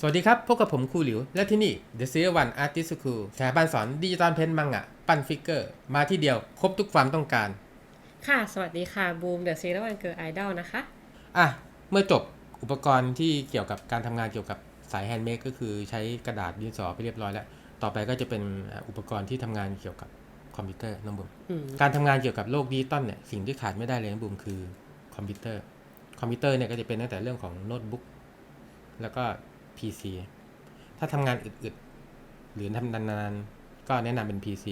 สวัสดีครับ พบกับผมครูหลิว และที่นี่ The Zero One Artist School สถาบันสอนดิจิตอลเพนมังงะปั้นฟิกเกอร์ มาที่เดียว ครบทุกความต้องการ ค่ะ สวัสดีค่ะบูมเดอะซีรีส์วันเกิร์ไอดอลนะคะ อะ เมื่อจบอุปกรณ์ที่เกี่ยวกับการทำงานเกี่ยวกับสายแฮนด์เมดก็คือใช้กระดาษดินสอไปเรียบร้อยแล้ว ต่อไปก็จะเป็นอะอุปกรณ์ที่ทำงานเกี่ยวกับคอมพิวเตอร์น้องบุ๋มอืมการทำงานเกี่ยวกับโลกดิจิตอลเนี่ยสิ่งที่ขาดไม่ได้เลยนะบุ๋มคือคอมพิวเตอร์ คอมพิวเตอร์เนี่ยก็จะเป็นตั้งแต่เรื่องของโน้ตบุ๊กแล้วก็ PC ถ้าทำงานอึดๆ หรือทำนานๆ ก็แนะนำเป็น PC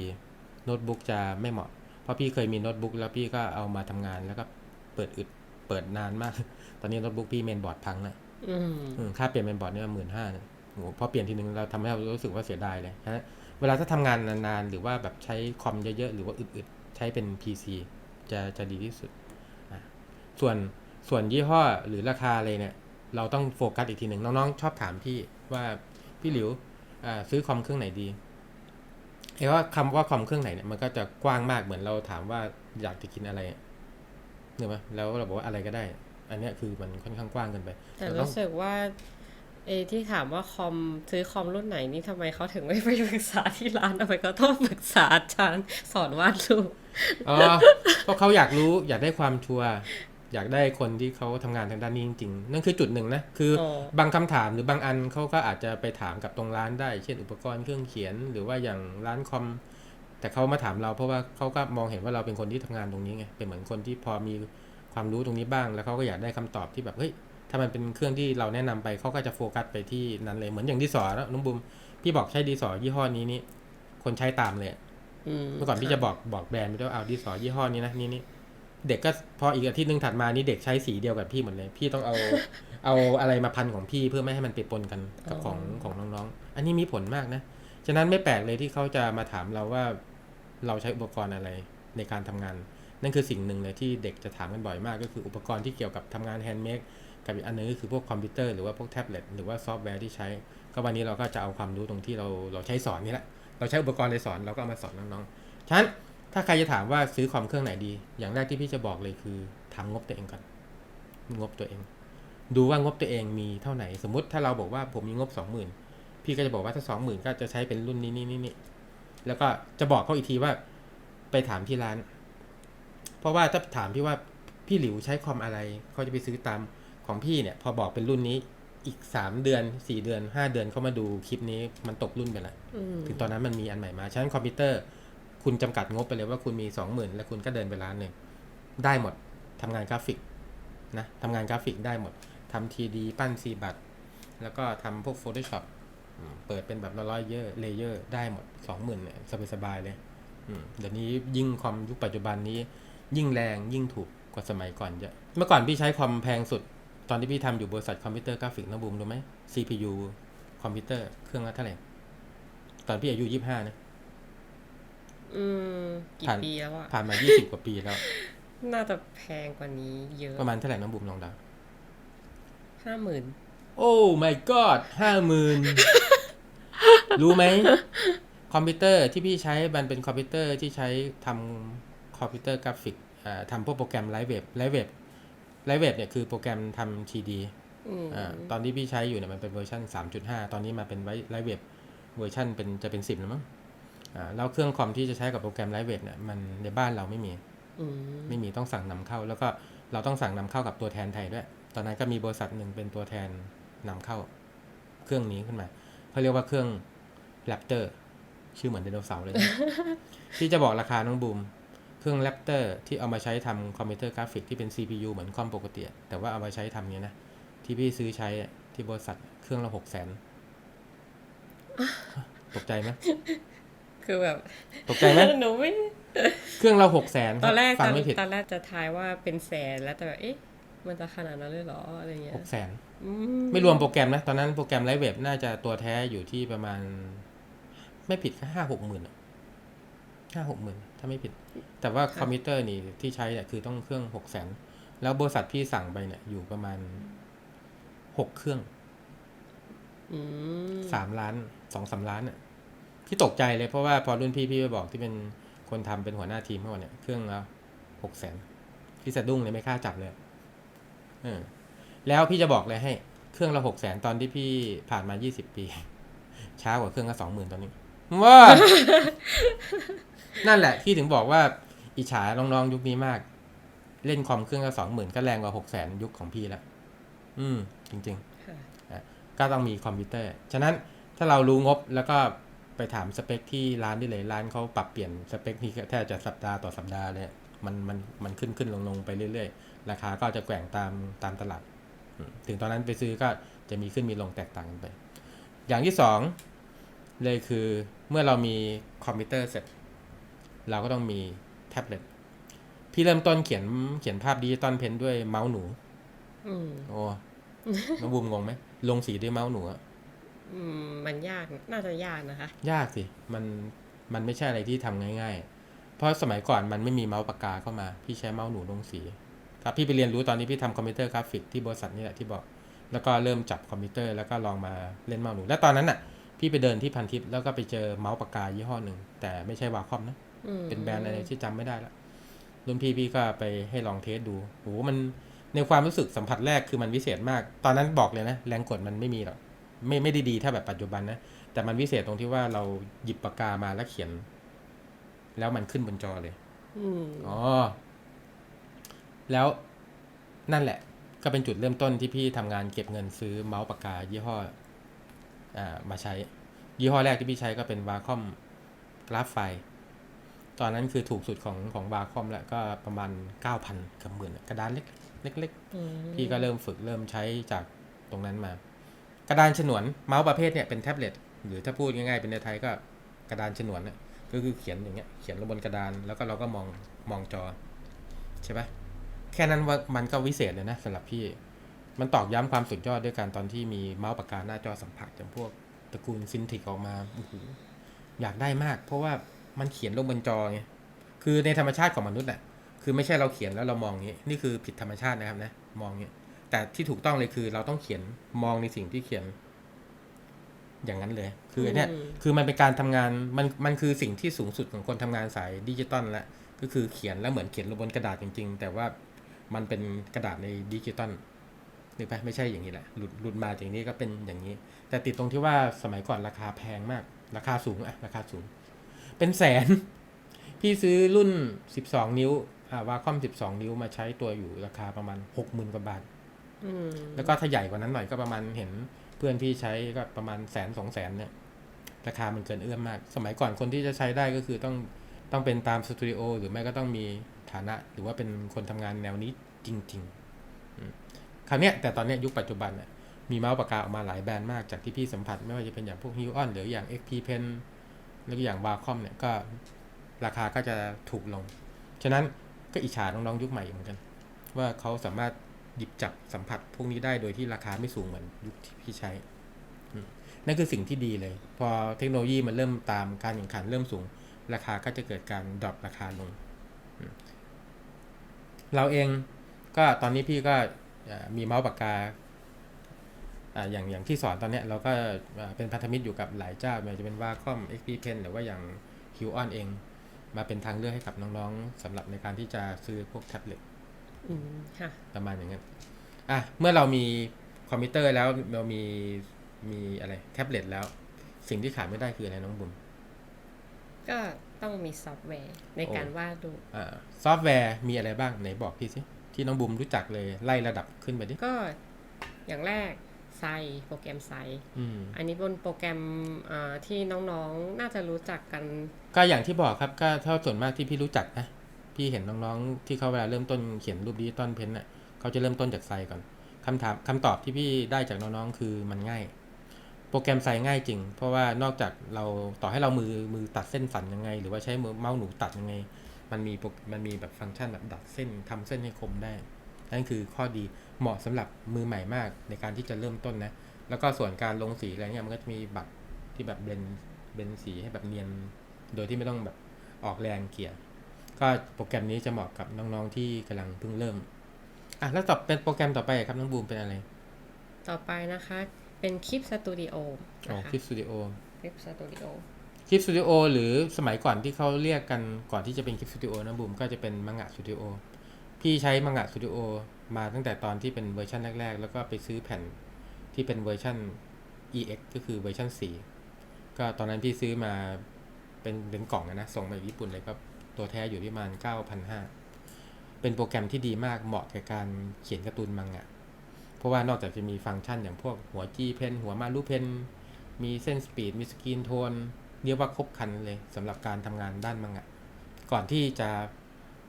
โน้ตบุ๊กจะไม่เหมาะ เพราะพี่เคยมีโน้ตบุ๊กแล้วพี่ก็เอามาทำงานแล้วก็เปิดอึดเปิดนานมาก ตอนนี้โน้ตบุ๊กพี่เมนบอร์ดพังนะอืมอืมค่าเปลี่ยนเมนบอร์ดเนี่ยหมื่นห้าเนี่ยโหพอเปลี่ยนทีนึงเราทำให้เรารู้สึกว่าเสียดายเลยนะเวลาถ้าทำงานนานๆ หรือว่าแบบใช้คอมเยอะๆ หรือว่าอึดๆ ใช้เป็น PC จะจะดีที่สุดอะส่วนส่วนยี่ห้อหรือราคาอะไรเนี่ย เราต้องโฟกัสอีกทีหนึ่งน้องๆ ชอบถามพี่ว่าพี่หลิวอ่าซื้อคอมเครื่องไหนดีไอ้ว่าคำว่าคอมเครื่องไหนเนี่ยมันก็จะกว้างมากเหมือนเราถามว่าอยากจะกินอะไรเนี่ยไหมแล้วเราบอกว่าอะไรก็ได้ อันเนี้ยคือมันค่อนข้างกว้างเกินไป แต่เราต้องรู้สึกว่าเอที่ถามว่าคอมซื้อคอมรุ่นไหนนี่ทำไมเขาถึงไม่ไปปรึกษาที่ร้านทำไมเขาต้องปรึกษาอาจารย์สอนวาดรูปอ๋อเพราะเขาอยากรู้อยากได้ความชัวร์ อยากได้คนที่เขาทำงานทางด้านนี้จริงๆ นั่นคือจุดหนึ่งนะ คือออบางคำถามหรือบางอันเขาก็อาจจะไปถามกับตรงร้านได้ เช่นอุปกรณ์เครื่องเขียน หรือว่าอย่างร้านคอม แต่เขามาถามเราเพราะว่าเขาก็มองเห็นว่าเราเป็นคนที่ทำงานตรงนี้ไง เป็นเหมือนคนที่พอมีความรู้ตรงนี้บ้าง แล้วเขาก็อยากได้คำตอบที่แบบเฮ้ย ถ้ามันเป็นเครื่องที่เราแนะนำไปเขาก็จะโฟกัสไปที่นั้นเลย เหมือนอย่างที่สอนนะน้องบุมพี่บอกใช้ดีสอยี่ห้อนี้นี่คนใช้ตามเลยอืมเมื่อก่อนพี่จะบอกบอกแบรนด์ไปด้วยว่าเอาดินสอยี่ห้อนี้นะนี่นี่ เด็กก็พออีกอาทิตย์หนึงถัดมานี่เด็กใช้สีเดียวกับพี่หมดเลย พี่ต้องเอาเอาอะไรมาพันของพี่เพื่อไม่ให้มันไปปนกันกับของของน้องๆ อันนี้มีผลมากนะ ฉะนั้นไม่แปลกเลยที่เขาจะมาถามเราว่าเราใช้อุปกรณ์อะไรในการทำงาน นั่นคือสิ่งหนึ่งเลยที่เด็กจะถามกันบ่อยมาก ก็คืออุปกรณ์ที่เกี่ยวกับทำงานแฮนด์เมดกับอีกอันหนึงก็คือพวกคอมพิวเตอร์หรือว่าพวกแท็บเล็ตหรือว่าซอฟต์แวร์ที่ใช้ ก็วันนี้เราก็จะเอาความรู้ตรงที่เราเราใช้สอนนี่แหละ เราใช้อุปกรณ์ในสอนเราก็เอามาสอนน้องๆฉะนั้น ถ้าใครจะถามว่าซื้อคอมเครื่องไหนดี อย่างแรกที่พี่จะบอกเลยคือทำงบตัวเองก่อนงบตัวเอง ดูว่างบตัวเองมีเท่าไหร่สมมุติถ้าเราบอกว่าผมมีงบสองหมื่นพี่ก็จะบอกว่าถ้าสองหมื่นก็จะใช้เป็นรุ่นนี้นี่นี่นี่แล้วก็จะบอกเขาอีกทีว่าไปถามที่ร้าน เพราะว่าถ้าถามพี่ว่าพี่หลิวใช้คอมอะไรเขาจะไปซื้อตามของพี่เนี่ย พอบอกเป็นรุ่นนี้อีกสามเดือนสี่เดือนห้าเดือนเขามาดูคลิปนี้มันตกรุ่นไปแล้วอืมถึงตอนนั้นมันมีอันใหม่มาฉะนั้นคอมพิวเตอร์ คุณจำกัดงบไปเลยว่าคุณมีสองหมื่นแล้วคุณก็เดินไปร้านหนึ่งได้หมดทำงานกราฟิกนะทำงานกราฟิกได้หมดทำทีดีปั้นซีบัตแล้วก็ทำพวก Photoshop อืมเปิดเป็นแบบร้อยเยอร์เลเยอร์ได้หมดสองหมื่นเนี่ยสบายๆเลยเดี๋ยวนี้ยิ่งคอมยุคปัจจุบันนี้ ยิ่งแรงยิ่งถูกกว่าสมัยก่อนเยอะ เมื่อก่อนพี่ใช้คอมแพงสุด ตอนที่พี่ทำอยู่บริษัทคอมพิวเตอร์กราฟิกนะบูมรู้ไหม CPU คอมพิวเตอร์เครื่องละเท่าไหร่ ตอนพี่อายุยี่ห้านะ อืมกี่ผ่าน ปีแล้วอะผ่านมา 20 กว่าปีแล้ว น่าจะแพงกว่านี้เยอะประมาณเท่าไหร่น้องบุ๋มลองเดาห้าหมื่นโอ้ my god ห้าหมื่นรู้ไหม คอมพิวเตอร์ที่พี่ใช้มันเป็นคอมพิวเตอร์ที่ใช้ทำคอมพิวเตอร์กราฟิกอ่าทำพวกโปรแกรมไลฟ์เว็บไลฟ์เว็บไลฟ์เว็บเนี่ยคือโปรแกรมทำทีดี อืมอ่าตอนที่พี่ใช้อยู่เนี่ยมันเป็นเวอร์ชัน3.5 ตอนนี้มาเป็นไว้ไลฟ์เว็บเวอร์ชันเป็นจะเป็น 10แล้วมั้งอ่า แล้วเครื่องคอมที่จะใช้กับโปรแกรมไลฟ์เว็บเนี่ยมันในบ้านเราไม่มีอืมไม่มีต้องสั่งนำเข้า แล้วก็เราต้องสั่งนำเข้ากับตัวแทนไทยด้วย ตอนนั้นก็มีบริษัทหนึ่งเป็นตัวแทนนำเข้า เครื่องนี้ขึ้นมาเขาเรียกว่าเครื่อง Raptor ชื่อเหมือนไดโนเสาร์เลยนะที่จะบอกราคาน้องบูมเครื่อง Raptor ที่เอามาใช้ทำคอมพิวเตอร์กราฟิกที่เป็น CPU เหมือนคอมปกติอะแต่ว่าเอามาใช้ทำเนี้ยนะที่พี่ซื้อใช้อะที่บริษัทเครื่องละหกแสนตกใจไหม คือแบบตกใจไหมหนูไม่เครื่องละหกแสนตอนแรกฟัตงอนไม่ผิดตอนแรกจะทายว่าเป็นแสนแล้วแต่แบบเอ๊ะมันจะขนาดนั้นเลยเหรออะไรเงี้ยหกแสนอืไม่รวมโปรแกรมนะ ตอนนั้นโปรแกรมไลฟ์เว็บน่าจะตัวแท้อยู่ที่ประมาณ ไม่ผิดก็ห้าหกหมื่นห้าหกหมื่นถ้าไม่ผิด แต่ว่าคอมพิวเตอร์นี่ที่ใช้เนี่ยคือต้องเครื่องหกแสนแล้วบริษัทพี่สั่งไปเนี่ยอยู่ประมาณหกเครื่องอืมสามล้านสองสามล้านเนี่ย พี่ตกใจเลยเพราะว่าพอรุ่นพี่พี่ไปบอกที่เป็นคนทำเป็นหัวหน้าทีมเขาบอกเนี่ยเครื่องละหกแสนพี่สะดุ้งเลยไม่กล้าจับเลยเออแล้วพี่จะบอกเลยให้ เครื่องละหกแสนตอนที่พี่ผ่านมายี่สิบปีช้ากว่าเครื่องละสองหมื่นตอนนี้ว้านั่นแหละที่ถึงบอกว่า อิจฉาน้องๆยุคนี้มาก เล่นคอมเครื่องละสองหมื่นก็แรงกว่าหกแสนยุคของพี่แล้วอืม จริงค่ะๆก็ต้องมีคอมพิวเตอร์ ฉะนั้นถ้าเรารู้งบแล้วก็ ไปถามสเปคที่ร้านได้เลยร้านเขาปรับเปลี่ยนสเปคนี่แทบจะสัปดาห์ต่อสัปดาห์เลยมันมันมันขึ้นขึ้นลงลงไปเรื่อยๆ ราคาก็จะแกว่งตามตามตลาดอืมถึงตอนนั้นไปซื้อก็จะมีขึ้นมีลงแตกต่างกันไป อย่างที่สองเลยคือเมื่อเรามีคอมพิวเตอร์เสร็จ เราก็ต้องมีแท็บเล็ตพี่เริ่มต้นเขียนเขียนภาพดิจิตอลเพนด้วยเมาส์หนูอืมโอ้น้องบูมงงไหมลงสีด้วยเมาส์หนูอะอื มมันยากน่าจะยากนะคะ ยากสิมันมันไม่ใช่อะไรที่ทำง่าย ๆ เพราะสมัยก่อนมันไม่มีเมาส์ปากกาเข้ามา พี่ใช้เมาส์หนูลงสีครับพี่ไปเรียนรู้ตอนนี้พี่ทำคอมพิวเตอร์กราฟิกที่บริษัทนี่แหละที่บอก แล้วก็เริ่มจับคอมพิวเตอร์แล้วก็ลองมาเล่นเมาส์หนู แล้วตอนนั้นน่ะ พี่ไปเดินที่พันทิปแล้วก็ไปเจอเมาส์ปากกายี่ห้อหนึ่งแต่ไม่ใช่วาคอมนะอืมเป็นแบรนด์อะไรที่จำไม่ได้ละรุ่นพี่พี่ก็ไปให้ลองเทสดูโหมันในความรู้สึกสัมผัสแรกคือมันวิเศษมาก ตอนนั้นบอกเลยนะ แรงกดมันไม่มีหรอก ไม่ไม่ได้ดีถ้าแบบปัจจุบันนะ แต่มันวิเศษตรงที่ว่าเราหยิบปากกามาแล้วเขียน แล้วมันขึ้นบนจอเลยอืมอ๋อ แล้วนั่นแหละ ก็เป็นจุดเริ่มต้นที่พี่ทำงานเก็บเงินซื้อเมาส์ปากกา ยี่ห้อ อ่า มาใช้ ยี่ห้อแรกที่พี่ใช้ก็เป็นวาคอมกราฟไฟ ตอนนั้นคือถูกสุดของของวาคอมแล้วก็ประมาณเก้าพันกับหมื่นกระดานเล็กเล็กอืมๆพี่ก็เริ่มฝึกเริ่มใช้จากตรงนั้นมา กระดานฉนวนเมาส์ประเภทเนี่ยเป็นแท็บเล็ตหรือถ้าพูดง่ายๆเป็นในไทยก็กระดานฉนวนน่ะก็คือเขียนอย่างเงี้ยเขียนลงบนกระดานแล้วก็เราก็มองมองจอใช่ปะแค่นั้นว่ามันก็วิเศษเลยนะสำหรับพี่ มันตอกย้ำความสุดยอดด้วยการตอนที่มีเมาส์ปากกาหน้าจอสัมผัสอย่างพวกตระกูลซินทิกออกมาโอ้โหอยากได้มาก เพราะว่ามันเขียนลงบนจอไงคือในธรรมชาติของมนุษย์น่ะคือไม่ใช่เราเขียนแล้วเรามองอย่างนี้นี่คือผิดธรรมชาตินะครับนะมองอย่างนี้ แต่ที่ถูกต้องเลยคือ เราต้องเขียนมองในสิ่งที่เขียน อย่างนั้นเลย คืออนเนี่ยมคือมันเป็นการทำงานมันมันคือสิ่งที่สูงสุดของคนทำงานสายดิจิตอลแล้วก็คือเขียนแล้วเหมือนเขียนลงบนกระดาษจริง ๆ แต่ว่ามันเป็นกระดาษในดิจิตอลนึกไปไม่ใช่อย่างนี้แหละ หลุดหลุดมาอย่างนี้ก็เป็นอย่างนี้ แต่ติดตรงที่ว่าสมัยก่อนราคาแพงมาก ราคาสูงอะราคาสูง เป็นแสน พี่ซื้อรุ่น 12 นิ้วอ่าวาคอม 12 นิ้วมาใช้ตัวอยู่ราคาประมาณ 60,000 กว่าบาทอืม แล้วก็ถ้าใหญ่กว่านั้นหน่อยก็ประมาณเห็นเพื่อนพี่ใช้ก็ประมาณแสนสองแสนเนี่ย ราคามันเกินเอื้อมมาก สมัยก่อนคนที่จะใช้ได้ก็คือต้องต้องเป็นตามสตูดิโอหรือไม่ก็ต้องมีฐานะ หรือว่าเป็นคนทำงานแนวนี้จริงๆคราวเนี้ยแต่ตอนเนี้ยยุคปัจจุบันน่ะมีเมาส์ปากกาออกมาหลายแบรนด์มากจากที่พี่สัมผัส ไม่ว่าจะเป็นอย่างพวก h ิวออนหรืออย่าง XP Pen แล้วก็อย่าง Wacom เนี่ยก็ราคาก็จะถูกลง ฉะนั้นก็อิจฉาน้องๆยุคใหม่เหมือนกัน ว่าเขาสามารถ หยิบจับสัมผัสพวกนี้ได้โดยที่ราคาไม่สูงเหมือนยุคที่พี่ใช้ นั่นคือสิ่งที่ดีเลย พอเทคโนโลยีมันเริ่มตามการแข่งขันเริ่มสูง ราคาก็จะเกิดการดรอปราคาลง เราเองก็ตอนนี้พี่ก็มีเมาส์ปากกาอย่างอย่างที่สอนตอนนี้เราก็เป็นพันธมิตรอยู่กับหลายเจ้าไม่ว่าจะเป็นว่าคอม XP Pen หรือว่าอย่าง q ิวออนเอง มาเป็นทางเลือกให้กับน้องๆสำหรับในการที่จะซื้อพวกแท็บเล็ต ประมาณอย่างนั้นอะเมื่อเรามีคอมพิวเตอร์แล้วเรามีมีอะไรแท็บเล็ตแล้ว สิ่งที่ขาดไม่ได้คืออะไรน้องบุ๋มก็ต้องมีซอฟต์แวร์ในการวาดรูปอ่าซอฟต์แวร์มีอะไรบ้างไหนบอกพี่สิที่น้องบุ๋มรู้จักเลยไล่ระดับขึ้นไปดิก็อย่างแรกไซโปรแกรมไซอืมอันนี้บนโปรแกรมอ่าที่น้องๆน่าจะรู้จักกัน ก็อย่างที่บอกครับก็เท่าส่วนมากที่พี่รู้จักนะ พี่เห็นน้องๆ ที่เขาเวลาเริ่มต้นเขียนรูปดิจิตอลเพนน่ะเขาจะเริ่มต้นจากไซก่อนคำถามคำตอบที่พี่ได้จากน้องๆคือมันง่าย โปรแกรมไซง่ายจริง เพราะว่านอกจากเราต่อให้เรามือมือตัดเส้นสันยังไง หรือว่าใช้มือเมาส์หนูตัดยังไง มันมีมันมีแบบฟังก์ชันแบบดัดเส้นทำเส้นให้คมได้นั่นคือข้อดีเหมาะสำหรับมือใหม่มากในการที่จะเริ่มต้นนะแล้วก็ส่วนการลงสีอะไรเงี้ยมันก็จะมีบัตรที่แบบเบนเบนสีให้แบบเนียน โดยที่ไม่ต้องแบบออกแรงเกี่ย ก็โปรแกรมนี้จะเหมาะกับน้องๆที่กำลังเพิ่งเริ่มอะแล้วต่อเป็นโปรแกรมต่อไปครับน้องบูมเป็นอะไร ต่อไปนะคะเป็นคลิปสตูดิโออ๋อนะคะคลิปสตูดิโอคลิปสตูดิโอคลิปสตูดิโอหรือสมัยก่อนที่เขาเรียกกันก่อนที่จะเป็นคลิปสตูดิโอนะบูมก็จะเป็นมังงะสตูดิโอพี่ใช้มังงะสตูดิโอมาตั้งแต่ตอนที่เป็นเวอร์ชันแรกๆ แล้วก็ไปซื้อแผ่นที่เป็นเวอร์ชัน EX ก็คือเวอร์ชัน4ก็ตอนนั้นพี่ซื้อมาเป็นเป็นกล่องอะนะส่งมาจากญี่ปุ่นเลยก็ ตัวแท้อยู่ที่ประมาณ 9,500 เป็นโปรแกรมที่ดีมากเหมาะกับการเขียนการ์ตูนมังงะ เพราะว่านอกจากจะมีฟังก์ชันอย่างพวกหัวจีเพนหัวมารูเพนมีเส้นสปีดมีสกรีนโทนเรียกว่าครบครันเลยสำหรับการทำงานด้านมังงะ ก่อนที่จะ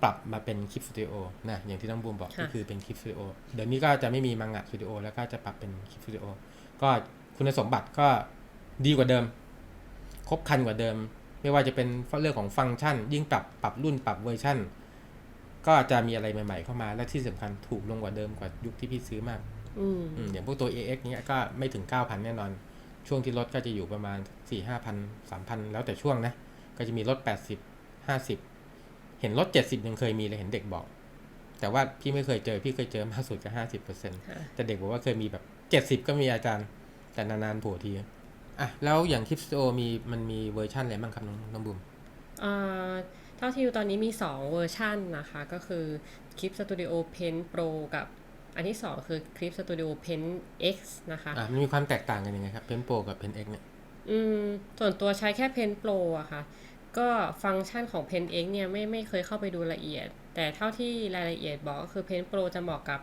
ปรับมาเป็นคลิปสตูดิโอนะอย่างที่น้องบูมบอกค่ะก็คือเป็นคลิปสตูดิโอเดี๋ยวนี้ก็จะไม่มีมังงะสตูดิโอแล้วก็จะปรับเป็นคลิปสตูดิโอก็คุณสมบัติก็ดีกว่าเดิม ครบครันกว่าเดิม ไม่ว่าจะเป็นเรื่องของฟังก์ชัน ยิ่งปรับปรับรุ่นปรับเวอร์ชันก็จะมีอะไรใหม่ ๆ เข้ามาและที่สำคัญถูกลงกว่าเดิมกว่ายุคที่พี่ซื้อมากอืมอืมอย่างพวกตัว AX เนี้ยก็ไม่ถึง 9,000 แน่นอน ช่วงที่ลดก็จะอยู่ประมาณ 4 5 0 0 0 3,000 แล้วแต่ช่วงนะ ก็จะมีลด 80 50 เห็นลด 70ยังเคยมีเลยเห็นเด็กบอก แต่ว่าพี่ไม่เคยเจอ พี่เคยเจอมากสุดก็50%ค่ะแต่เด็กบอกว่าเคยมีแบบ 70 ก็มีอาจารย์ แต่นานๆโผล่ที อะแล้วอย่างคลิปสตูมีมันมีเวอร์ชันอะไรบ้างครับน้องน้องบุ๋มเอ่อเท่าที่ดูตอนนี้มี 2 เวอร์ชันนะคะ ก็คือคลิป Studio Pen Pro กับอันที่ 2 คือคลิป Studio Pen X นะคะอะมันมีความแตกต่างกันยังไงครับเพนโปรกับเพนเอ็กเนี่ยอืมส่วนตัวใช้แค่ Pen Pro อะค่ะ ก็ฟังก์ชันของ Pen X เนี่ยไม่ไม่เคยเข้าไปดูละเอียด แต่เท่าที่รายละเอียดบอกก็คือ Pen Pro จะเหมาะกับ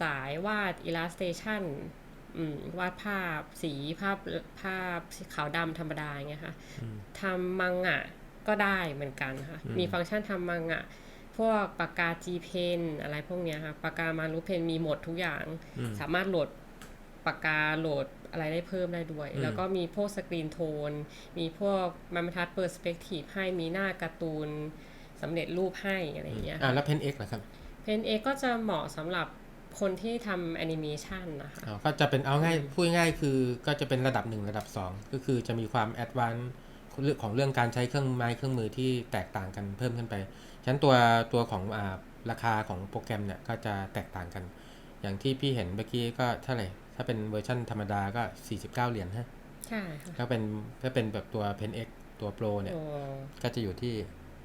สายวาด Illustration อืม วาดภาพสีภาพภาพขาวดำธรรมดาอย่างเงี้ยค่ะทำมังงะก็ได้เหมือนกันค่ะ มีฟังก์ชันทำมังงะ พวกปากกา G Pen อะไรพวกเนี้ยค่ะ ปากกามารุเพนมีหมดทุกอย่าง สามารถโหลดปากกาโหลดอะไรได้เพิ่มได้ด้วย แล้วก็มีพวกสกรีนโทน มีพวกมันบรรทัดเปอร์สเปกทีฟให้มีหน้าการ์ตูนสำเร็จรูปให้อะไรอย่างเงี้ยอะแล้วเพนเอ็กล่ะครับเพนเอก็จะเหมาะสำหรับ คนที่ทำแอนิเมชันนะคะอ๋อก็จะเป็นเอาง่ายพูดง่ายๆคือก็จะเป็นระดับหนึ่งระดับสองก็คือจะมีความแอดวานซ์เรื่องของเรื่องการใช้เครื่องไม้เครื่องมือที่แตกต่างกันเพิ่มขึ้นไปฉะนั้นตัวตัวของอ่าราคาของโปรแกรมเนี่ยก็จะแตกต่างกัน อย่างที่พี่เห็นเมื่อกี้ก็เท่าไหร่ถ้าเป็นเวอร์ชันธรรมดาก็ 49 เหรียญฮะใช่ค่ะถ้าเป็นถ้าเป็นแบบตัว Pen X ตัว Pro เนี่ยโอ้ก็จะอยู่ที่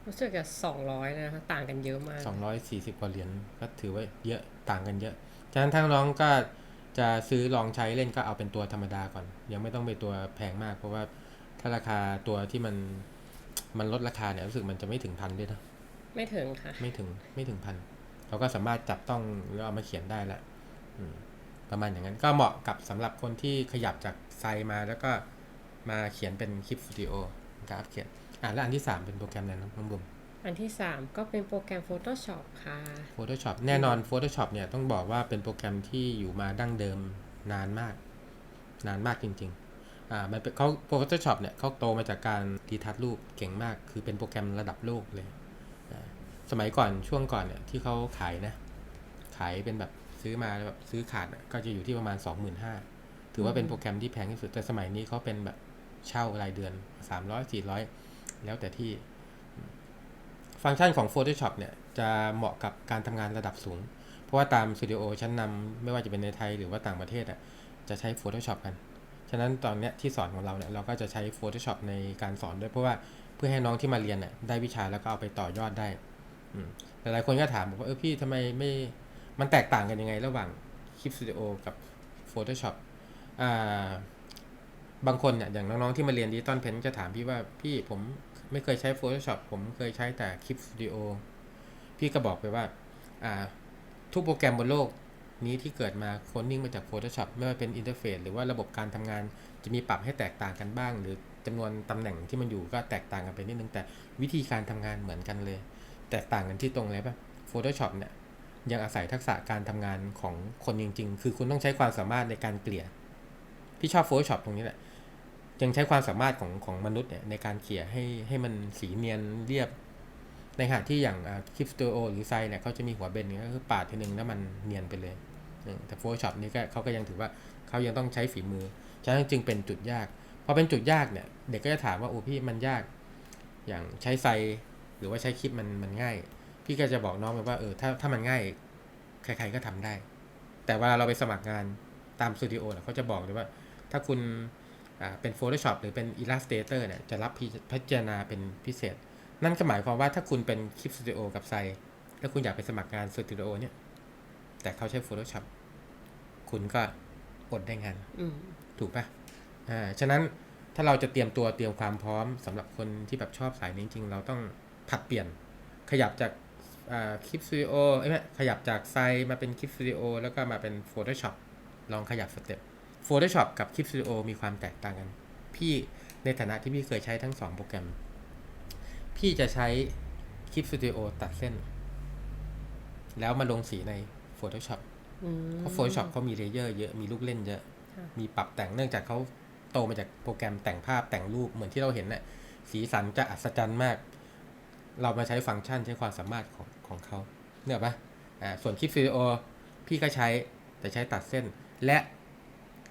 รู้สึกจะสองร้อยนะคะต่างกันเยอะมาก240กว่าเหรียญก็ถือว่าเยอะต่างกันเยอะฉะนั้นถ้าน้องก็จะซื้อลองใช้เล่นก็เอาเป็นตัวธรรมดาก่อน ยังไม่ต้องไปตัวแพงมาก เพราะว่าถ้าราคาตัวที่มันมันลดราคาเนี่ยรู้สึกมันจะไม่ถึงพันด้วยนะไม่ถึงค่ะ ไม่ถึงไม่ถึงพันเราก็สามารถจับต้องหรือเอามาเขียนได้ละอืมประมาณอย่างนั้นก็เหมาะกับสำหรับคนที่ขยับจากไซมาแล้วก็มาเขียนเป็นคลิปสตูดิโอกราฟเขียน อะแล้วอันที่สามเป็นโปรแกรมอะไรน้องน้องบุ๋มอันที่ 3 ก็เป็นโปรแกรม Photoshop ค่ะ Photoshop แน่นอน Photoshop เนี่ยต้องบอกว่าเป็นโปรแกรมที่อยู่มาดั้งเดิมนานมาก นานมากจริงๆอ่ามันเป็นเขา Photoshop เนี่ยเขาโตมาจากการดีทัชรูปเก่งมาก คือเป็นโปรแกรมระดับโลกเลยอ่าสมัยก่อนช่วงก่อนเนี่ยที่เขาขายนะ ขายเป็นแบบซื้อมาแล้วแบบซื้อขาดอะก็จะอยู่ที่ประมาณ 25,000ถือว่าเป็นโปรแกรมที่แพงที่สุดแต่สมัยนี้เขาเป็นแบบเช่ารายเดือน 300 400 แล้วแต่ที่ ฟังก์ชันของ Photoshop เนี่ยจะเหมาะกับการทำงานระดับสูง เพราะว่าตามสตูดิโอชั้นนำไม่ว่าจะเป็นในไทยหรือว่าต่างประเทศอะจะใช้ Photoshop กัน ฉะนั้นตอนเนี้ยที่สอนของเราเนี่ยเราก็จะใช้ Photoshop ในการสอนด้วยเพราะว่าเพื่อให้น้องที่มาเรียนน่ยได้วิชาแล้วก็เอาไปต่อยอดได้อืหลายๆคนก็ถามบอกว่าเออพี่ทำไมไม่มันแตกต่างกันยังไงระหว่างคลิปสตูดิโอกับ Photoshop อ่า บางคนเนี่ยอย่างน้องๆที่มาเรียนดิจิตอลเพนจะถามพี่ว่าพี่ผมไม่เคยใช้ Photoshop ผมเคยใช้แต่คลิปสตูดิโอพี่ก็บอกไปว่าอ่าทุกโปรแกรมบนโลกนี้ที่เกิดมาโคลนนิ่งมาจาก Photoshop ไม่ว่าเป็นอินเทอร์เฟซหรือว่าระบบการทำงานจะมีปรับให้แตกต่างกันบ้าง หรือจำนวนตำแหน่งที่มันอยู่ก็แตกต่างกันไปนิดนึงแต่วิธีการทำงานเหมือนกันเลย แตกต่างกันที่ตรงเลยป่ะ Photoshop เนี่ยยังอาศัยทักษะการทำงานของคนจริง ๆ คือคุณต้องใช้ความสามารถในการเกลี่ยพี่ชอบ Photoshop ตรงนี้แหละ ยังใช้ความสามารถของของมนุษย์เนี่ยในการเขี่ยให้ให้มันสีเนียนเรียบ ในขณะที่อย่างคลิปสตูดิโอหรือไซเนี่ยเขาจะมีหัวเบนก็คือปาดทีหนึ่งแล้วมันเนียนไปเลยแต่ Photoshop นี่ก็เขาก็ยังถือว่าเขายังต้องใช้ฝีมือฉะนั้นจึงเป็นจุดยากพอเป็นจุดยากเนี่ยเด็กก็จะถามว่าโอ้พี่มันยาก อย่างใช้ไซหรือว่าใช้คลิปมันมันง่าย พี่ก็จะบอกน้องไปว่าเออถ้าถ้ามันง่ายใคร ๆก็ทำได้ แต่เวลาเราไปสมัครงานตามสตูดิโอเนี่ยเขาจะบอกเลยว่า ถ้าคุณ เป็น Photoshop หรือเป็น Illustrator เนี่ยจะรับพิพิจารณาเป็นพิเศษ นั่นก็หมายความว่าถ้าคุณเป็นคลิปสตูดิโอกับไซแล้วคุณอยากไปสมัครงานสตูดิโอเนี่ย แต่เขาใช้ Photoshop คุณก็ออดได้งานอืมถูกปะอ่าฉะนั้นถ้าเราจะเตรียมตัวเตรียมความพร้อมสำหรับคนที่แบบชอบสายนี้จริงๆเราต้องผัดเปลี่ยน ขยับจากอ่าคลิปสตูดิโอเอ้ยไม่ขยับจากไซมาเป็นคลิปสตูดิโอแล้วก็มาเป็น Photoshop ลองขยับสเต็ป Photoshop กับคลิปสตูดิโอมีความแตกต่างกัน พี่ในฐานะที่พี่เคยใช้ทั้งสองโปรแกรม พี่จะใช้คลิปสตูดิโอตัดเส้น แล้วมาลงสีใน Photoshop อืมเพราะ Photoshop เขามีเลเยอร์เยอะ มีลูกเล่นเยอะค่ะมีปรับแต่งเนื่องจากเขาโตมาจากโปรแกรมแต่งภาพแต่งรูปเหมือนที่เราเห็นน่ะสีสันจะอัศจรรย์มาก เรามาใช้ฟังก์ชันใช้ความสามารถของของเขาเนกอะปะอ่าส่วนคลิปวิดีโอพี่ก็ใช้แต่ใช้ตัดเส้น และ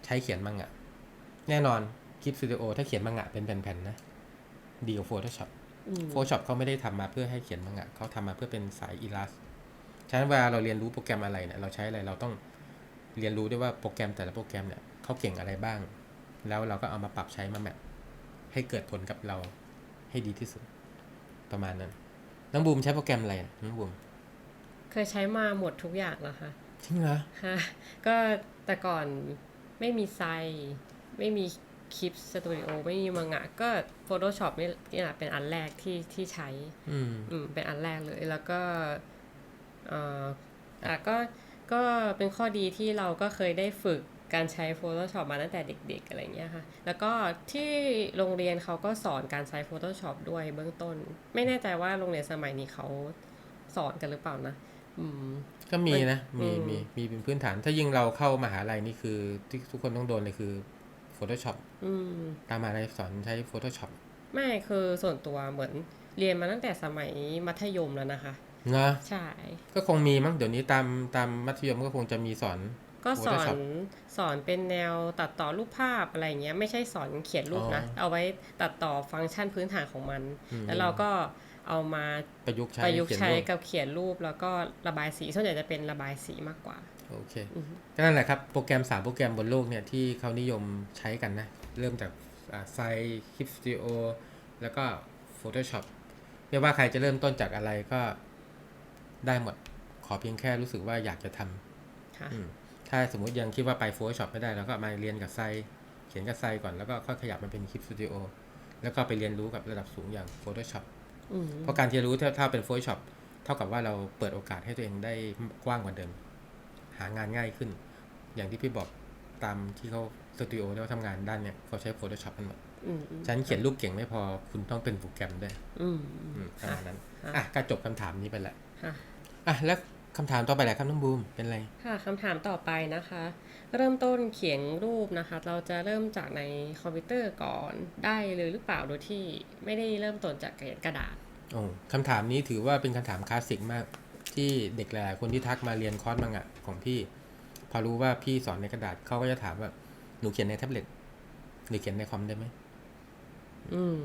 ใช้เขียนมังงะ แน่นอนคลิปวิดีโอถ้าเขียนมังงะเป็นแผ่นๆนะ ดีกว่า Photoshop อืม Photoshop เขาไม่ได้ทำมาเพื่อให้เขียนมังงะเขาทำมาเพื่อเป็นสายอีลัสฉะนั้นเวลาเราเรียนรู้โปรแกรมอะไรเนี่ยเราใช้อะไรเราต้องเรียนรู้ด้วยว่าโปรแกรมแต่ละโปรแกรมเนี่ยเขาเก่งอะไรบ้าง แล้วเราก็เอามาปรับใช้มาแมทให้เกิดผลกับเราให้ดีที่สุดประมาณนั้นน้องบูมใช้โปรแกรมอะไรนะน้องบูมเคยใช้มาหมดทุกอย่างแล้วค่ะจริงเหรอค่ะก็แต่ก่อน ไม่มีไซ ไม่มีคลิปสตูดิโอไม่มีมังงะ ก็ Photoshop นี่นี่แหละเป็นอันแรกที่ที่ใช้ อืมอืมเป็นอันแรกเลย แล้วก็เอ่ออะก็ก็เป็นข้อดีที่เราก็เคยได้ฝึกการใช้ Photoshop มาตั้งแต่เด็ก ๆ อะไรเงี้ยค่ะ แล้วก็ที่โรงเรียนเขาก็สอนการใช้ Photoshop ด้วยเบื้องต้น ไม่แน่ใจว่าโรงเรียนสมัยนี้เขาสอนกันหรือเปล่านะอืม ก็มีนะ มีอืมมีมีเป็นพื้นฐาน ถ้ายิ่งเราเข้ามหาลัยนี่คือ ที่ทุกคนต้องโดนเลยคือ Photoshop อืมตามมหาลัยสอนใช้ Photoshop ไม่คือส่วนตัวเหมือนเรียนมาตั้งแต่สมัยมัธยมแล้วนะคะนะใช่ ก็คงมีมั้งเดี๋ยวนี้ตามตามมัธยมก็คงจะมีสอน ก็สอน Photoshop สอนเป็นแนวตัดต่อรูปภาพอะไรเงี้ย ไม่ใช่สอนเขียนรูปนะอ๋อเอาไว้ตัดต่อฟังก์ชันพื้นฐานของมันอืมแล้วเราก็ เอามาประยุกต์ใช้ประยุกต์เขียนใช้รูปกับเขียนรูปแล้วก็ระบายสีส่วนใหญ่จะเป็นระบายสีมากกว่าโอเคอือฮึก็นั่นแหละครับโปรแกรมสามโปรแกรมบนโลกเนี่ยที่เขานิยมใช้กันนะ เริ่มจากไซคลิปสตูดิโอแล้วก็ Photoshop ไม่ว่าใครจะเริ่มต้นจากอะไรก็ได้หมดขอเพียงแค่รู้สึกว่าอยากจะทำค่ะอืมถ้าสมมุติยังคิดว่าไป Photoshop ไม่ได้เราก็มาเรียนกับไซเขียนกับไซก่อนแล้วก็ค่อยขยับมาเป็นคลิปสตูดิโอแล้วก็ไปเรียนรู้กับระดับสูงอย่าง Photoshop อืม เพราะการที่จะรู้ถ้าถ้าเป็น Photoshop เท่ากับว่าเราเปิดโอกาสให้ตัวเองได้กว้างกว่าเดิม หางานง่ายขึ้น อย่างที่พี่บอกตามที่เขาสตูดิโอที่เขาทำงานด้านเนี่ยเขาใช้ Photoshop กันหมดอืมอืมฉะนันเขียนรูปเก่งไม่พอคุณต้องเป็นโปรแกรมด้วยอืมอืมประค่ะมาณนั้นค่ะอะก็จบคำถามนี้ไปแล้วค่ะอะแล้ว คำถามต่อไปแหละครับน้องบูมเป็นไรค่ะคำถามต่อไปนะคะ เริ่มต้นเขียนรูปนะคะ เราจะเริ่มจากในคอมพิวเตอร์ก่อนได้เลยหรือเปล่าโดยที่ไม่ได้เริ่มต้นจากกระดาษโอ้คำถามนี้ถือว่าเป็นคำถามคลาสสิกมาก ที่เด็กหลายๆคนที่ทักมาเรียนคอร์สมังงะของพี่ พอรู้ว่าพี่สอนในกระดาษเขาก็จะถามว่าหนูเขียนในแท็บเล็ตหรือเขียนในคอมได้ไหมอืม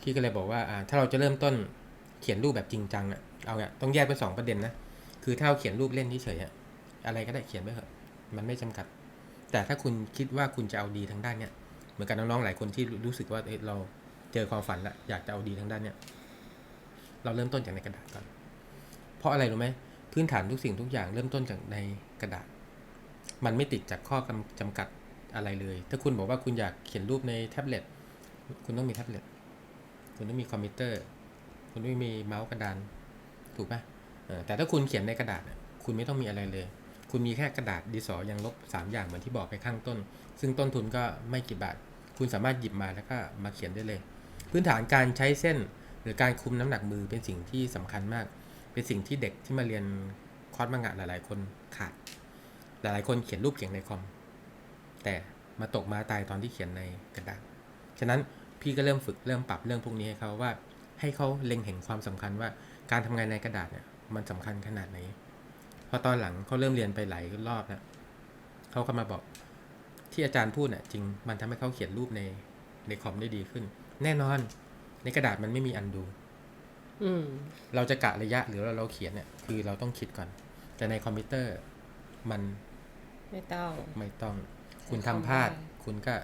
พี่ก็เลยบอกว่าอ่า ถ้าเราจะเริ่มต้นเขียนรูปแบบจริงจังอะเอาเนี่ยต้องแยกเป็นสองประเด็นนะ คือถ้าเราเขียนรูปเล่นเฉยๆอะอะไรก็ได้เขียนไปเถอะมันไม่จำกัด แต่ถ้าคุณคิดว่าคุณจะเอาดีทางด้านเนี้ยเหมือนกับน้องๆหลายคนที่รู้สึกว่าเอ้ยเราเจอความฝันละอยากจะเอาดีทางด้านเนี้ยเราเริ่มต้นจากในกระดาษก่อน เพราะอะไรรู้ไหมพื้นฐานทุกสิ่งทุกอย่างเริ่มต้นจากในกระดาษ มันไม่ติดจากข้อกำจำกัดอะไรเลย ถ้าคุณบอกว่าคุณอยากเขียนรูปในแท็บเล็ตคุณต้องมีแท็บเล็ตคุณต้องมีคอมพิวเตอร์ คุณต้องมีเมาส์กระดาน ถูกปะเออ แต่ถ้าคุณเขียนในกระดาษ คุณไม่ต้องมีอะไรเลย คุณมีแค่กระดาษดิสอยังลบสามอย่างเหมือนที่บอกไปข้างต้น ซึ่งต้นทุนก็ไม่กี่บาท คุณสามารถหยิบมาแล้วก็มาเขียนได้เลย พื้นฐานการใช้เส้นหรือการคุมน้ำหนักมือเป็นสิ่งที่สำคัญมาก เป็นสิ่งที่เด็กที่มาเรียนคอร์สมังงะหลายๆ คนขาด หลายๆ คนเขียนรูปเก่งในคอม แต่มาตกมาตายตอนที่เขียนในกระดาษ ฉะนั้นพี่ก็เริ่มฝึกเริ่มปรับเรื่องพวกนี้ให้เขาว่า ให้เขาเล็งเห็นความสำคัญว่าการทำงานในกระดาษเนี่ย มันสำคัญขนาดไหนพอตอนหลังเขาเริ่มเรียนไปหลายรอบนะเขาก็มาบอกที่อาจารย์พูดน่ะ จริงมันทำให้เขาเขียนรูปในในคอมได้ดีขึ้น แน่นอน ในกระดาษมันไม่มีอันดูอืมเราจะกะระยะหรือเราเราเขียนเนี่ย คือเราต้องคิดก่อน แต่ในคอมพิวเตอร์มันไม่ต้องไม่ต้อง คุณใช้ทำคอมพลาดได้คุณก็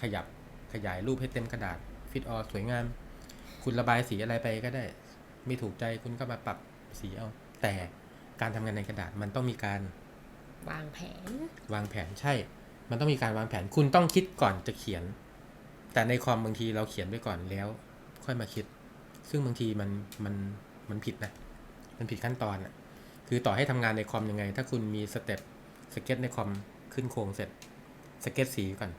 ขยับขยายรูปให้เต็มกระดาษ ฟิตออสวยงาม คุณระบายสีอะไรไปก็ได้ ไม่ถูกใจคุณก็มาปรับ สีเอา แต่การทำงานในกระดาษมันต้องมีการวางแผน วางแผนใช่ มันต้องมีการวางแผน คุณต้องคิดก่อนจะเขียน แต่ในคอมบางทีเราเขียนไว้ก่อนแล้ว ค่อยมาคิด ซึ่งบางทีมันมันมันผิดนะ มันผิดขั้นตอนอะ คือต่อให้ทำงานในคอมยังไง ถ้าคุณมีสเต็ปสเก็ตในคอมขึ้นโครงเสร็จ สเก็ตสีก่อน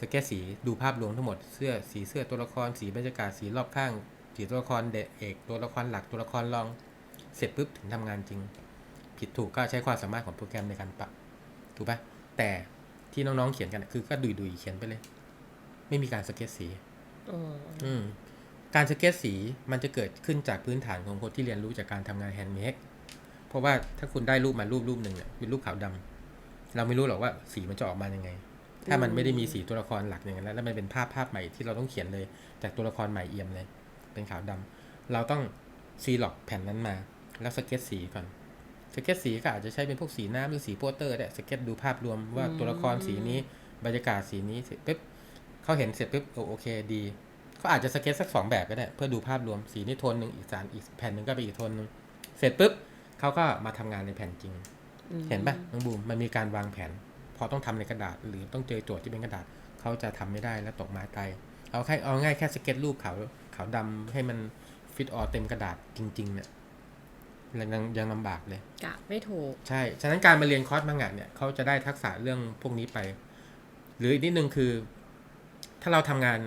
สเก็ตสีดูภาพรวมทั้งหมด เสื้อสีเสื้อตัวละครสีบรรยากาศสีรอบข้าง สีตัวละครเดเอกตัวละครหลักตัวละครรอง เสร็จปุ๊บถึงทำงานจริง ผิดถูกก็ใช้ความสามารถของโปรแกรมในการปรับถูกปะแต่ที่น้องๆเขียนกันอะคือก็ดุยๆเขียนไปเลย ไม่มีการสเก็ตสีอ๋ออืมการสเก็ตสีมันจะเกิดขึ้นจากพื้นฐานของคนที่เรียนรู้จากการทำงานแฮนด์เมดเพราะว่าถ้าคุณได้รูปมารูปรูปหนึ่งเนี่ยเป็นรูปขาวดำเราไม่รู้หรอกว่าสีมันจะออกมายังไง ถ้ามันไม่ได้มีสีตัวละครหลักอย่างนั้นแล้วแล้วมันเป็นภาพภาพใหม่ที่เราต้องเขียนเลย จากตัวละครใหม่เอี่ยมเลย เป็นขาวดำเราต้องซีล็อกแผ่นนั้นมา แล้วสเก็ตสีก่อนสเก็ตสีก็อาจจะใช้เป็นพวกสีน้ำหรือสีโปสเตอร์ได้สเก็ตดูภาพรวมว่าตัวละครสีนี้บรรยากาศสีนี้เสร็จปุ๊บเขาเห็นเสร็จปุ๊บโอโอเคดีเขาอาจจะสเก็ตสักสองแบบก็ได้เพื่อดูภาพรวมสีนี้โทนหนึ่งอีกสารอีกแผ่นหนึ่งก็ไปอีกโทนหนึ่งเสร็จปุ๊บเขาก็มาทำงานในแผ่นจริงอืมเห็นปะน้องบูมมันมีการวางแผน พอต้องทำในกระดาษ หรือต้องเจอโจทย์ที่เป็นกระดาษเขาจะทำไม่ได้แล้วตกไม้ตายเอาแค่เอาง่ายแค่สเก็ตรูปขาวขาวดำให้มันฟิตออเต็มกระดาษจริงๆเนี่ย ยังยังยังลำบากเลยกะไม่ถูก ใช่ ฉะนั้นการมาเรียนคอร์สมังงะเนี่ยเขาจะได้ทักษะเรื่องพวกนี้ไป หรืออีกนิดนึงคือ ถ้าเราทำงาน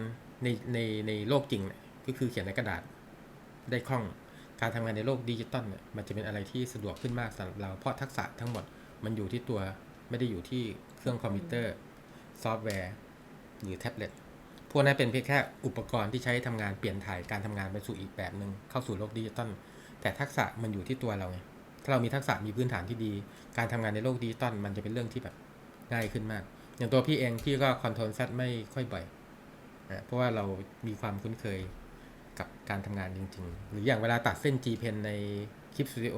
ในในในโลกจริงเนี่ยก็คือเขียนในกระดาษได้คล่อง การทำงานในโลกดิจิตอลเนี่ยมันจะเป็นอะไรที่สะดวกขึ้นมากสำหรับเราเพราะทักษะทั้งหมดมันอยู่ที่ตัวไม่ได้อยู่ที่เครื่องคอมพิวเตอร์ ซอฟต์แวร์ หรือแท็บเล็ตพวกนั้นเป็นเพียงแค่อุปกรณ์ที่ใช้ทำงานเปลี่ยนถ่ายการทำงานไปสู่อีกแบบหนึ่งเข้าสู่โลกดิจิตอล แต่ทักษะมันอยู่ที่ตัวเราไงถ้าเรามีทักษะมีพื้นฐานที่ดี การทำงานในโลกดิจิตอลมันจะเป็นเรื่องที่แบบง่ายขึ้นมาก อย่างตัวพี่เองพี่ก็คอนโทรลแซไม่ค่อยบ่อยเพราะว่าเรามีความคุ้นเคยกับการทำงานจริง ๆ หรืออย่างเวลาตัดเส้น G Pen ในคลิปสตูดิโอ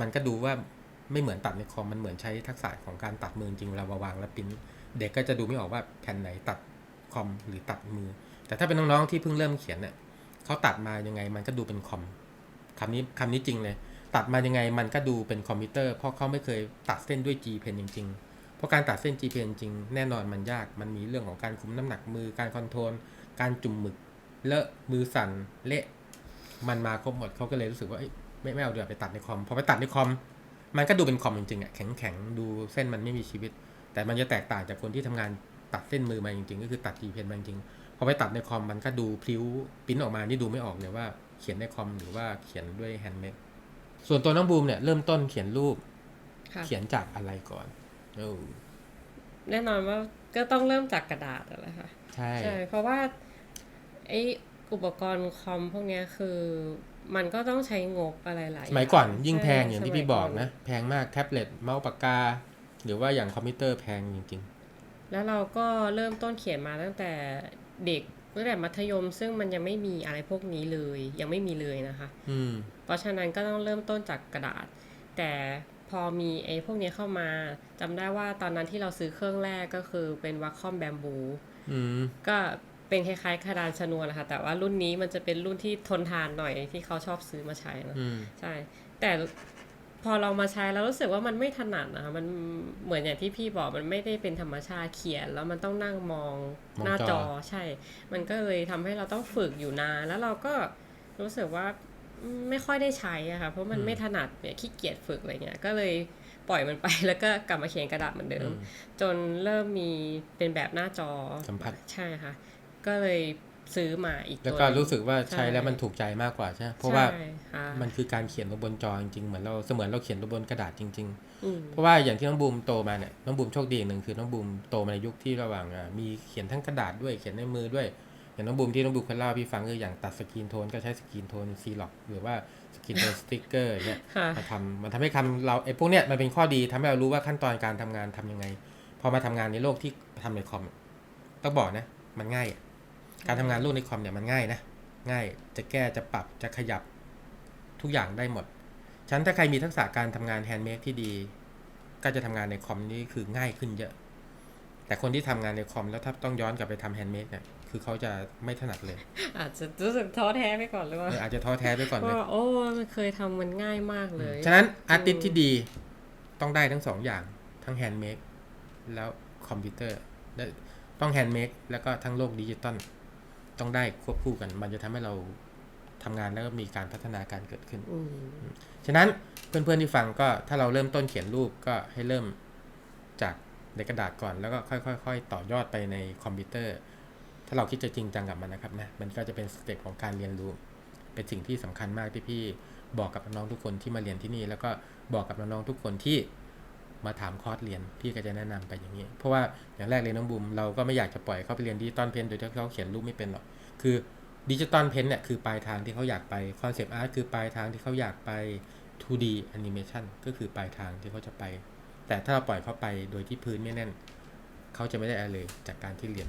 มันก็ดูว่าไม่เหมือนตัดในคอมมันเหมือนใช้ทักษะของการตัดมือจริงเวลาวางแล้วปิ้นเด็กก็จะดูไม่ออกว่าแผ่นไหนตัดคอมหรือตัดมือ แต่ถ้าเป็นน้องๆที่เพิ่งเริ่มเขียนเนี่ยเขาตัดมายังไงมันก็ดูเป็นคอม คำนี้คำนี้จริงเลย ตัดมายังไงมันก็ดูเป็นคอมพิวเตอร์ เพราะเขาไม่เคยตัดเส้นด้วย G Pen จริง ๆ เพราะการตัดเส้น G Pen จริงแน่นอนมันยาก มันมีเรื่องของการคุมน้ำหนักมือ การคอนโทรล การจุ่มหมึก เลอะ มือสั่น เละ มันมาครบหมดเขาก็เลยรู้สึกว่าเอ้ยไม่ไม่เอาเดี๋ยวาไปตัดในคอม พอไปตัดในคอม มันก็ดูเป็นคอมจริงๆอะแข็งๆดูเส้นมันไม่มีชีวิต แต่มันจะแตกต่างจากคนที่ทำงานตัดเส้นมือมาจริงๆ ก็คือตัด G Pen มาจริงพอไปตัดในคอมมันก็ดูพลิ้วปิ้นออกมานี่ดูไม่ออกเลยว่า เขียนในคอมหรือว่าเขียนด้วยแฮนด์เมดส่วนตัวน้องบูมเนี่ยเริ่มต้นเขียนรูปค่ะเขียนจากอะไรก่อนเออแน่นอนว่าก็ต้องเริ่มจากกระดาษนั่นแหละค่ะใช่ใช่ เพราะว่าไออุปกรณ์คอมพวกเนี้ยคือมันก็ต้องใช้งบอะไรหลายสมัยก่อนางยิ่งแพงใช่อย่างที่สมัพี่บอกก่นะ แพงมากแท็บเล็ตเมาส์ปากกา หรือว่าอย่างคอมพิวเตอร์แพงจริงแล้วเราก็เริ่มต้นเขียนมาตั้งแต่เด็ก ตั้งแต่มัธยมซึ่งมันยังไม่มีอะไรพวกนี้เลย ยังไม่มีเลยนะคะๆอืมเพราะฉะนั้นก็ต้องเริ่มต้นจากกระดาษ แต่พอมีไอ้พวกนี้เข้ามาจำได้ว่าตอนนั้นที่เราซื้อเครื่องแรกก็คือเป็นวัคคอมแบมบูอืมก็เป็นคล้ายๆกระดานชนวนนะคะแต่ว่ารุ่นนี้มันจะเป็นรุ่นที่ทนทานหน่อยที่เขาชอบซื้อมาใช้นะอืมใช่ แต่ พอเรามาใช้แล้วรู้สึกว่ามันไม่ถนัดนะคะมันเหมือนอย่างที่พี่บอกมันไม่ได้เป็นธรรมชาติเขียน แล้วมันต้องนั่งมองมองหน้าจจออใช่ มันก็เลยทำให้เราต้องฝึกอยู่นานแล้วเราก็รู้สึกว่าอืมไม่ค่อยได้ใช้อะค่ะเพราะมันไม่ถนัดเนี่ยขี้เกียจฝึกอะไรเงี้ยก็เลยปล่อยมันไปแล้วก็กลับมาเขียนกระดาษเหมือนเดิมอืมจนเริ่มมีเป็นแบบหน้าจอสัมผัสใช่ค่ะ ก็เลย ซื้อมาอีกแล้วตัวก็หนึ่งรู้สึกว่าใช้ใช่แล้วมันถูกใจมากกว่าใช่ไหมเพราะว่าใช่ค่ะมันคือการเขียนลงบนจอจริงๆเหมือนเราเสมือนเราเขียนลงบนกระดาษจริงอืมๆเพราะว่าอย่างที่น้องบูมโตมาเนี่ยน้องบูมโชคดีอย่างหนึ่งคือน้องบูมโตมาในยุคที่ระหว่างอ่ามีเขียนทั้งกระดาษด้วยเขียนในมือด้วยอย่างน้องบูมที่น้องบูมเคยเล่าให้พี่ฟังคืออย่างตัดสกรีนโทนก็ใช้สกรีนโทนซีล็อกหรือว่าสกรีนโทนสติ๊กเกอร์เนี่ยค่ะมาทำมันทำให้คำเราไอ้พวกเนี้ยมันเป็นข้อดีทำให้เรารู้ว่าขั้นตอนการทำงานทำยังไง พอมาทำงานในโลกที่ทำในคอมต้องบอกนะ มันง่ายอะ การทำงานโลกในคอมเนี่ยมันง่ายนะ ง่ายจะแก้จะปรับจะขยับทุกอย่างได้หมดฉะนันถ้าใครมีทักษะการทำงานแฮนด์เมดที่ดี ก็จะทำงานในคอมนี่คือง่ายขึ้นเยอะ แต่คนที่ทำงานในคอมแล้วถ้าต้องย้อนกลับไปทำแฮนด์เมดเนี่ยคือเขาจะไม่ถนัดเลย อาจจะรู้สึกท้อแท้ไปก่อนหรือว่าเอออาจจะท้อแท้ไปก่อนเลยว่าโอ้มันเคยทำมันง่ายมากเลย ฉะนั้นอาร์ติสที่ดีต้องได้ทั้งสองอย่างทั้งแฮนด์เมดแล้วคอมพิวเตอร์และต้องแฮนด์เมดแล้วก็ทั้งโลกดิจิตอล ต้องได้ควบคู่กัน มันจะทำให้เราทำงานแล้วก็มีการพัฒนาการเกิดขึ้นอืมฉะนั้นเพื่อนๆที่ฟังก็ถ้าเราเริ่มต้นเขียนรูปก็ให้เริ่มจากในกระดาษก่อนแล้วก็ค่อยๆ ต่อยอดไปในคอมพิวเตอร์ ถ้าเราคิดจะจริงจังกับมันนะครับนะมันก็จะเป็นสเต็ปของการเรียนรู้ เป็นสิ่งที่สำคัญมากที่พี่บอกกับน้องๆทุกคนที่มาเรียนที่นี่ แล้วก็บอกกับน้องๆทุกคนที่ มาถามคอร์สเรียนพี่ก็จะแนะนำไปอย่างนี้ เพราะว่าอย่างแรกเลยน้องบูมเราก็ไม่อยากจะปล่อยเขาไปเรียนดิจิตอลเพนโดยที่เขาเขียนรูปไม่เป็นหรอกคือดิจิตอลเพนเนี่ยคือปลายทางที่เขาอยากไปคอนเซปต์อาร์ตคือปลายทางที่เขาอยากไป 2D animation ก็คือปลายทางที่เขาจะไป แต่ถ้าเราปล่อยเขาไปโดยที่พื้นไม่แน่น เขาจะไม่ได้อะไรเลยจากการที่เรียน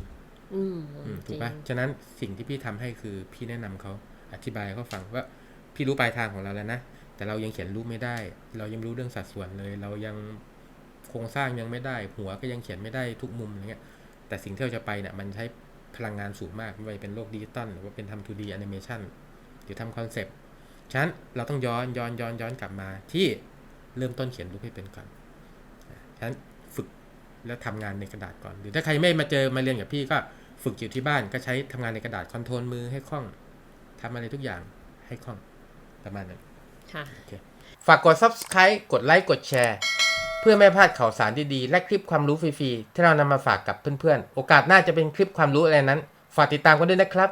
อืมอืมจถูริกงปะฉะนั้นสิ่งที่พี่ทำให้คือพี่แนะนำเขาอธิบายให้เขาฟังว่าพี่รู้ปลายทางของเราแล้วนะ แต่เรายังเขียนรูปไม่ได้ เรายังไม่รู้เรื่องสัดส่วนเลย เรายัง โครงสร้างยังไม่ได้ หัวก็ยังเขียนไม่ได้ทุกมุมอะไรเงี้ยแต่สิ่งที่เราจะไปเนี่ยมันใช้พลังงานสูงมากไม่ว่าจะเป็นโลกดิจิตอลหรือว่าเป็นทำ 2D animation หรือทำคอนเซปต์ฉะนั้นเราต้องย้อนย้อนย้อนย้อนกลับมาที่เริ่มต้นเขียนรูปให้เป็นก่อนฉะนั้นฝึกแล้วทำงานในกระดาษก่อน หรือถ้าใครไม่มาเจอมาเรียนกับพี่ก็ฝึกอยู่ที่บ้านก็ใช้ทำงานในกระดาษคอนโทรลมือให้คล่องทำอะไรทุกอย่างให้คล่องประมาณนั้นค่ะฝากกด subscribe กดไลค์กดแชร์ เพื่อไม่พลาดข่าวสารดีๆ และคลิปความรู้ฟรีๆ ที่เรานำมาฝากกับเพื่อนๆ โอกาสหน้าจะเป็นคลิปความรู้อะไรนั้น ฝากติดตามกันด้วยนะครับ